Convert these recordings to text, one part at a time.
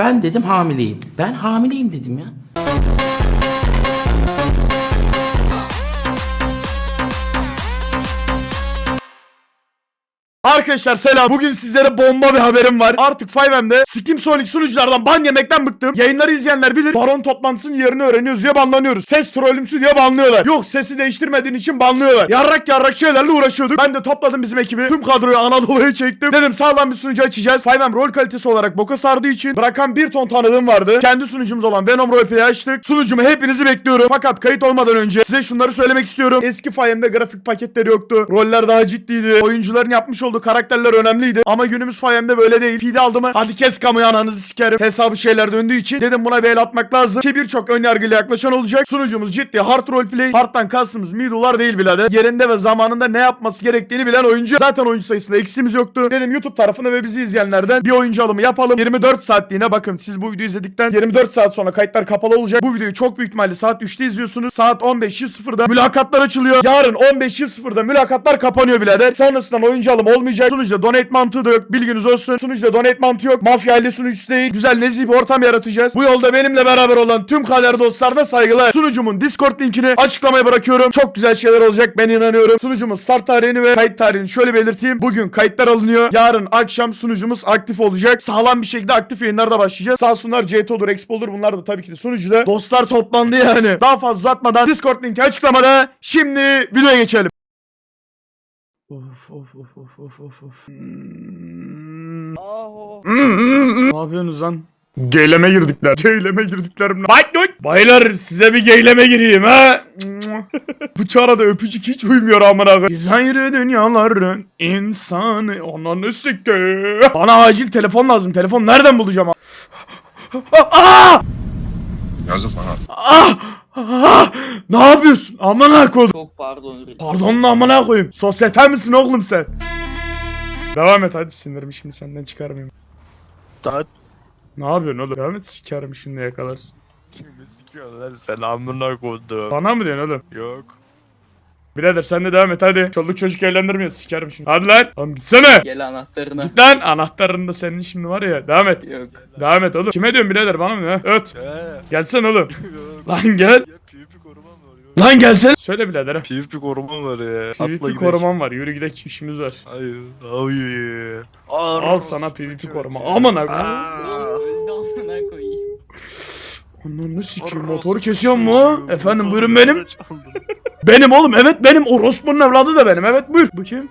Ben dedim hamileyim. Ben hamileyim dedim ya. Arkadaşlar selam. Bugün sizlere bomba bir haberim var. Artık 5M'de Steam Sonic sunuculardan ban yemekten bıktım. Yayınları izleyenler bilir. Baron toplantısının yerini öğreniyoruz diye banlanıyoruz. Ses trollümsü diye banlıyorlar. Yok sesi değiştirmediğin için banlıyorlar. Yarrak yarrak şeylerle uğraşıyorduk. Ben de topladım bizim ekibi. Tüm kadroyu Anadolu'ya çektim. Dedim sağlam bir sunucu açacağız. 5M rol kalitesi olarak boka sardığı için bırakan bir ton tanıdığım vardı. Kendi sunucumuz olan Venom Roleplay'i açtık. Sunucumu hepinizi bekliyorum. Fakat kayıt olmadan önce size şunları söylemek istiyorum. Eski 5M'de grafik paketleri yoktu. Roller daha ciddiydi. Oyuncuların yapmış olduğu karakterler önemliydi. Ama günümüz 5M'de böyle değil. PD aldı mı? Hadi kes kamuyu ananızı sikerim. Hesabı şeyler döndüğü için dedim buna bir el atmak lazım. Ki birçok ön yargıyla yaklaşan olacak. Sunucumuz ciddi hard roleplay. Hard'dan kastımız middle'lar değil birader. Yerinde ve zamanında ne yapması gerektiğini bilen oyuncu. Zaten oyuncu sayısında eksimiz yoktu. Dedim YouTube tarafında ve bizi izleyenlerden bir oyuncu alımı yapalım. 24 saatliğine bakın. Siz bu videoyu izledikten 24 saat sonra kayıtlar kapalı olacak. Bu videoyu çok büyük ihtimalle saat 3'te izliyorsunuz. Saat 15.00'da mülakatlar açılıyor. Yarın 15.00'da mülakatlar kapanıyor birader. Sonrasından oyuncu alımı olmayacak. Sunucuda donate mantığı da yok. Bilginiz olsun. Sunucuda donate mantığı yok. Mafya ile sunucusu değil. Güzel nezih bir ortam yaratacağız. Bu yolda benimle beraber olan tüm kader dostlarına saygılar. Sunucumun Discord linkini açıklamaya bırakıyorum. Çok güzel şeyler olacak. Ben inanıyorum. Sunucumun start tarihini ve kayıt tarihini şöyle belirteyim. Bugün kayıtlar alınıyor. Yarın akşam sunucumuz aktif olacak. Sağlam bir şekilde aktif yayınlarda başlayacağız. Sağ olsunlar CTO'dur, Expo'dur. Bunlar da tabii ki de sunucuda. Dostlar toplandı yani. Daha fazla uzatmadan Discord linki açıklamada. Şimdi videoya geçelim. Of of of of of of of. Hmm. Ne yapıyorsunuz lan? Geyleme girdikler. Geyleme girdikler. Bak yok. Baylar size bir geyleme gireyim ha. Bu çarada öpücük hiç uymuyor amına koyayım. Biz ayrı dünyaların insanı. Ananı sikke. Bana acil telefon lazım. Telefon nereden bulacağım? Aa! Yazık lan. Ah! Ah! Ne yapıyorsun? Amına koydum. Çok pardon. Pardon amına koyayım. Sosyete misin oğlum sen? Devam et hadi sinirimi şimdi senden çıkarmayayım. Daha Ne yapıyorsun oğlum? Devam et sikerim şimdi yakalarsın. kimi sikiyorsun lan sen amına koydum. Bana mı diyorsun oğlum? Yok. Birader sen de devam et hadi. Çoluk çocuk eğlendirmiyor sikerim şimdi. Hadi lan. Oğlum gitsene. Gel anahtarına. Git lan. Anahtarın da senin şimdi var ya. Devam et. Yok. Devam et oğlum. Kime diyorsun birader bana mı ya? Öt. He. Gelsene oğlum. Lan gel. Ya PvP korumam var ya. Lan gelsene. Söyle birader. PvP korumam var ya. PvP korumam var. Yürü gidelim işimiz var. Hayır. Hayır. Al sana PvP koruma. Aman abi. Ananı sikeyim motoru kesiyor mu? Efendim buyurun benim. Benim oğlum evet benim. Orospu'nun evladı da benim. Evet buyur. Bu kim?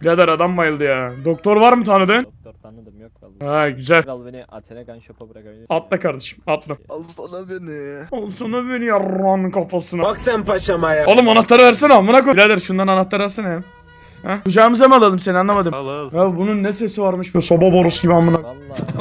Birader adam bayıldı ya. Doktor var mı tanıdığın? Doktor tanıdım yok vallahi. Ha güzel. Kral beni Athena Gun Shop'a bırakabilir. Atla kardeşim atla. Al sana beni. Al sana beni yarran kafasına. Bak sen paşama ya. Oğlum anahtarı versene amına koy. Birader şundan anahtarı alsana ya. Ha? Kucağımıza mı alalım seni anlamadım. Al al. Ya bunun ne sesi varmış be soba borusu gibi amına. Vallahi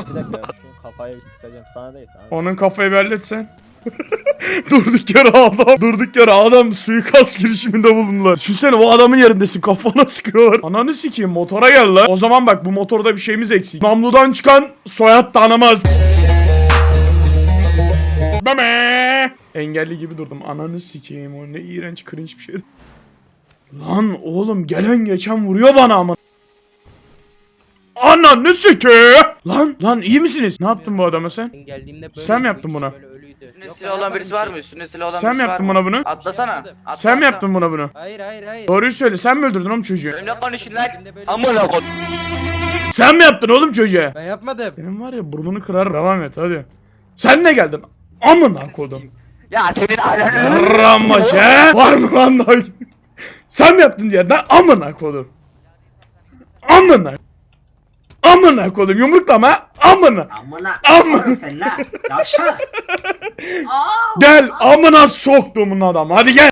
bir dakika şu kafaya bir sıkacağım sana değil. Onun kafayı bir halletsen. durduk yere adam, durduk yere adam suikast girişiminde bulundular. Düşünsene o adamın yerindesin kafana sıkıyorlar. Ananı sikeyim motora gel lan. O zaman bak bu motorda bir şeyimiz eksik. Namludan çıkan soyad tanımaz. Meme. Engelli gibi durdum. Ananı sikeyim o ne iğrenç cringe bir şey. Lan oğlum gelen geçen vuruyor bana ama. Ananı sikeyim. Lan lan iyi misiniz? Ne yaptın bu adama sen? Ben geldiğimde böyle Sen mi yaptın buna? Üstünde silah olan birisi var mı? Üstünde silah olan Sen mi birisi var yaptın mı? buna bunu? Atlasana. Atla, Sen mi yaptın buna bunu? şey. Hayır hayır hayır. Doğruyu söyle sen mi öldürdün oğlum çocuğu? Benimle konuşun lan. Amına koy. Sen mi yaptın oğlum çocuğa? Ben yapmadım. Benim var ya burnunu kırar. Devam et hadi. Sen ne geldin? Amına kodum. Ya senin ailen. Ramaş he? Var mı lan daha? Sen mi yaptın diye? Ben amına kodum. Amına. Amına kodum yumruklama. Amına. Amına Amına. sen la. Yavşak. Gel amına soktuğumun adam. Hadi gel.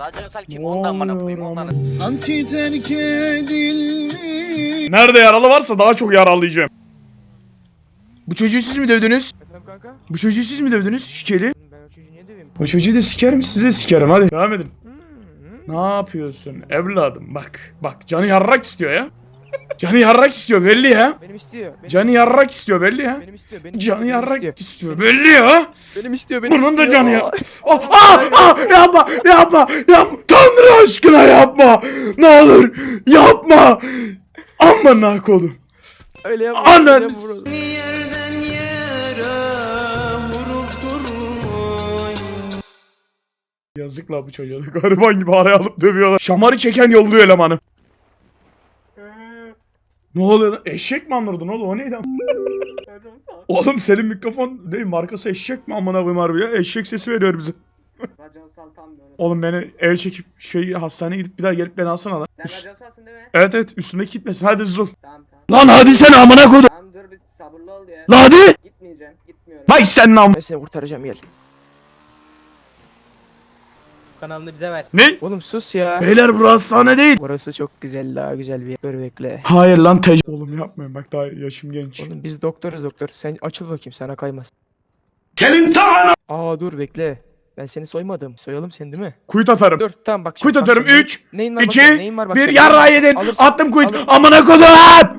Racon sal kim ondan amına koyayım ondan. Nerede yaralı varsa daha çok yaralayacağım. Bu çocuğu siz mi dövdünüz? Efendim kanka? Bu çocuğu siz mi dövdünüz? Şikeli. Ben o çocuğu niye döveyim? O çocuğu da sikerim size sikerim hadi. Devam edin. Ne yapıyorsun evladım bak. Bak canı yarrak istiyor ya. Canı yarrak istiyor belli ya. Benim istiyor. Benim canı yarrak istiyor belli ya. Benim istiyor. Benim canı benim yarrak istiyor. istiyor belli ya. Benim istiyor. Benim Bunun istiyor. da canı ya. Oh, ah, ah, yapma yapma yapma. Tanrı aşkına yapma. Ne olur yapma. Aman nak oğlum. Öyle yapma. Anan. Yazık la bu çocuğa. Gariban gibi araya alıp dövüyorlar. Şamarı çeken yolluyor elemanı. Ne oluyor lan? Eşek mi anırdın oğlum? O neydi? Oğlum senin mikrofon ne markası eşek mi amına koyayım harbi ya? Eşek sesi veriyor bize. Raconsal tam böyle. Oğlum beni ev çekip şey hastaneye gidip bir daha gelip beni alsana lan. Sen raconsalsın değil mi? Evet evet üstündeki gitmesin. Hadi zul. Tamam tamam. Lan hadi sen amına koydum. Tamam dur bir sabırlı ol ya. Lan hadi. Gitmeyeceğim. Gitmiyorum. Vay sen nam. Ben seni kurtaracağım gel. Kanalını bize ver. Ne? Oğlum sus ya. Beyler bu hastane değil. Burası çok güzel daha güzel bir yer. Dur bekle. Hayır lan tec... Oğlum yapmayın bak daha yaşım genç. Oğlum biz doktoruz doktor. Sen açıl bakayım sana kaymaz. Senin ta Aa dur bekle. Ben seni soymadım. Soyalım seni değil mi? Kuyut atarım. Dur tamam bak. Kuyut atarım. şimdi. 3, Neyin var 2, bakayım, neyin var bak 1 senin. yarra yedin. Alırsın, Attım kuyut. alırsın. Amına kodum.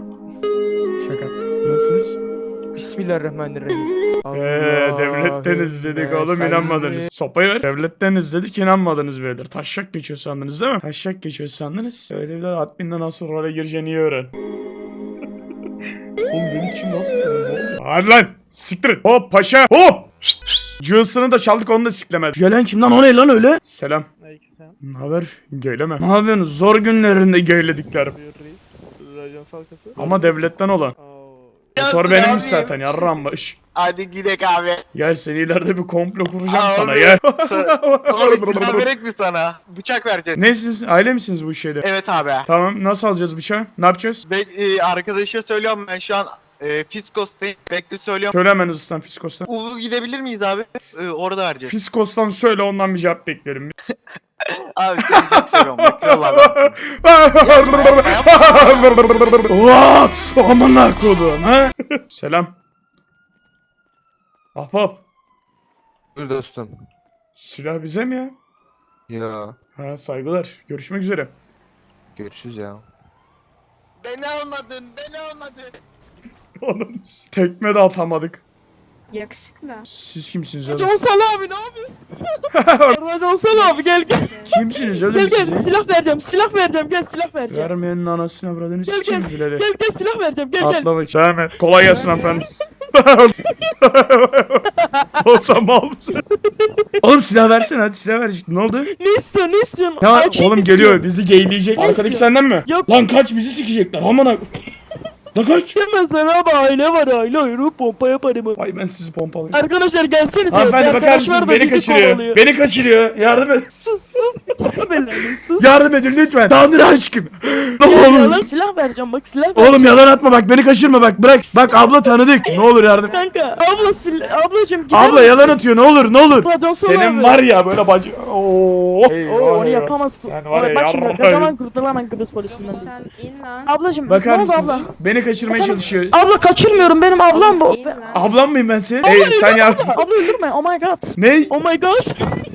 Bismillahirrahmanirrahim. Eee devletten izledik oğlum inanmadınız. Sopayı ver. Devletten izledik inanmadınız beyler. Taşak geçiyor sandınız değil mi? Taşak geçiyor sandınız. Öyle bir adminle nasıl role gireceğini iyi öğren. Oğlum beni kim nasıl? Hadi lan siktirin. Hop paşa hop. Cığısını da çaldık onu da siklemedi. Gelen kim lan o ne lan öyle? Selam. Aleykümselam. Ne haber? Geyleme. Ne yapıyorsunuz? Zor günlerinde geylediklerim. Buyur reis. Ama devletten olan. Oo. Motor benimmiş zaten yarram baş. Hadi gidelim abi. Gel seni ileride bir komplo kuracağım Abi. sana gel. Abi silah verek mi sana? Bıçak vereceğiz. Nesiniz? Aile misiniz bu şeyde? Evet abi. Tamam nasıl alacağız bıçağı? Ne yapacağız? Ben e, arkadaşa söylüyorum ben şu an e, Fiskos'tayım. Bekle söylüyorum. Söyle hemen hızlıdan Fiskos'tan. Uvu gidebilir miyiz abi? E, orada vereceğiz. Fiskos'tan söyle ondan bir cevap beklerim. abi seni çok seviyorum. Bak kral adam. Vaa! Aman kodum ha? Selam. Ahbap. Dur dostum. Silah bize mi ya? Ya Ha saygılar. Görüşmek üzere. görüşürüz ya. Beni almadın, beni almadın. Oğlum, Tekme de atamadık. Yakışıklı. Siz kimsiniz oğlum? Raconsal abi ne yapıyorsun? Raconsal abi gel gel. Kimsiniz oğlum Gel gel siz? silah vereceğim silah vereceğim gel silah vereceğim. Vermeyenin anasını avradını Gel, sikeyim gel. de. Gel gel silah vereceğim gel gel. Atla bakayım. Devam et. Kolay gelsin hanımefendi. Oğlum sen mal mısın? Oğlum silah versene hadi silah verecek. Ne oldu? Ne istiyorsun ne istiyorsun? Ya Erkek oğlum istiyor. geliyor bizi geyleyecek. Ne Arkadaki istiyor? senden mi? Yok. Lan kaç bizi sikecekler. Aman ha. Lan kaç. Yemezler abi aile var aile ayırıp pompa yaparım. Ay ben sizi pompalayayım. Arkadaşlar gelsenize. Hanımefendi bakar mısınız? Beni bizi kaçırıyor. kovalıyor. Beni kaçırıyor. Yardım et. Sus sus. Belanı sus. Yardım edin lütfen. Tanrı aşkım. Olur. Yalan silah vereceğim bak silah ver. Oğlum yalan atma bak beni kaçırma bak bırak. Bak abla tanıdık. Ne olur yardım. Kanka abla sil ablacım gider Abla yalan atıyor ne olur ne olur. Raconsal Senin abi. var ya böyle bacı. Oo. Oo, onu yapamaz. Sen var ya, Bak şimdi kaçaman kurtulamam Kıbrıs polisinden. Sen in lan. Ablacım Bakar ne oldu abla? Beni kaçırmaya Efendim? çalışıyor. Abla kaçırmıyorum benim ablam bu. Ablam mıyım ben senin? Ey sen ya. Abla öldürme oh my god. Ne? Oh my god.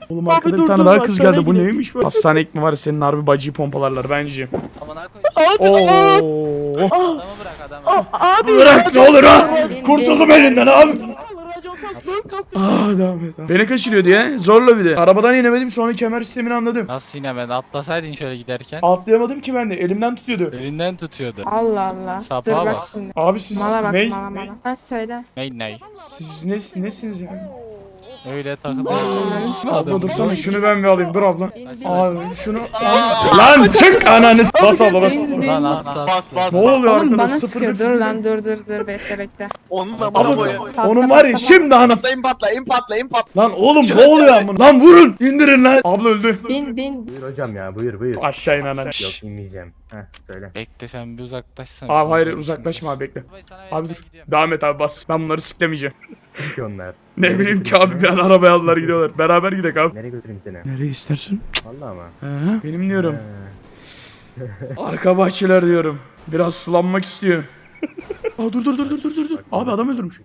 Oğlum Abi arkada dur, bir tane dur, daha kız geldi. Bu gidelim. neymiş bu? Hastane ilk mi var senin harbi bacıyı pompalarlar bence. Amına koy. Abi Oo. Adamı bırak adamı. abi. Bırak ne olur ha. Kurtuldum elinden abi. Ah devam et. Beni kaçırıyor diye. Zorla bir de. Arabadan inemedim sonra kemer sistemini anladım. Nasıl yine ben atlasaydın şöyle giderken. Atlayamadım ki ben de. Elimden tutuyordu. Elinden tutuyordu. Allah Allah. Sapa Dur bak bak. şimdi. Abi siz Mala bak ne? mala mala. Ha söyle. Ney ney. Siz ne, nesiniz ya? Öyle takılıyorsun. Abla dursana şunu ben bir alayım. Dur abla. Abi şunu. Lan çık ananı. Bas abla bas. Lan. Bas bas. Ne oluyor Oğlum arkada? bana Sıfır sıkıyor. bir Dur lan dur dur dur bekle bekle. Onun da bana. Patla, onun var ya patla. şimdi anam. Patlayın patlayın patlayın patlayın. Lan oğlum ne oluyor amına? Lan vurun. İndirin lan. Abla öldü. Bin bin. Buyur hocam ya buyur buyur. Aşağı in anam. Yok inmeyeceğim. Heh söyle. Bekle sen bir uzaklaşsana. Abi hayır sen- uzaklaşma abi bekle. Abi dur. Devam et abi bas. Ben bunları siklemeyeceğim. Ki onlar? Ne bileyim ki abi bir an arabaya aldılar gidiyorlar. Beraber gidelim abi. Nereye götüreyim seni? Nereye istersin? Vallahi ama. He, benim diyorum. Arka bahçeler diyorum. Biraz sulanmak istiyor. Aa dur dur dur dur dur dur. dur. Abi adam öldürmüş.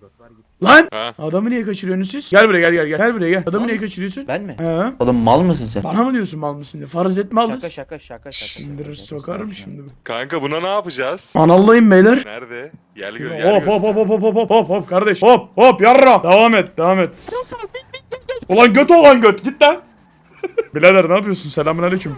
Lan! Adamı niye kaçırıyorsunuz siz? Gel buraya gel gel gel. Gel buraya gel. Adamı niye kaçırıyorsun? Ben mi? He? Oğlum mal mısın sen? Bana mı diyorsun mal mısın diye? Farz etme Şaka aldız. şaka şaka şaka. İndirir sokarım şimdi. Kanka buna ne yapacağız? Analayım beyler. Nerede? Gel gör gel Hop hop hop hop hop hop hop hop kardeş. Hop hop yarra. Devam et devam et. Ulan göt olan göt git lan. Birader ne yapıyorsun? Selamünaleyküm.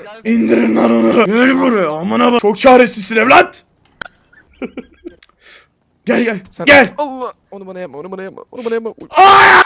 İndirin lan onu. Gel buraya amına bak. Çok çaresizsin evlat. gel gel. Sen- Gel. Allah. Onu bana yapma onu bana yapma. Onu bana yapma. Aa!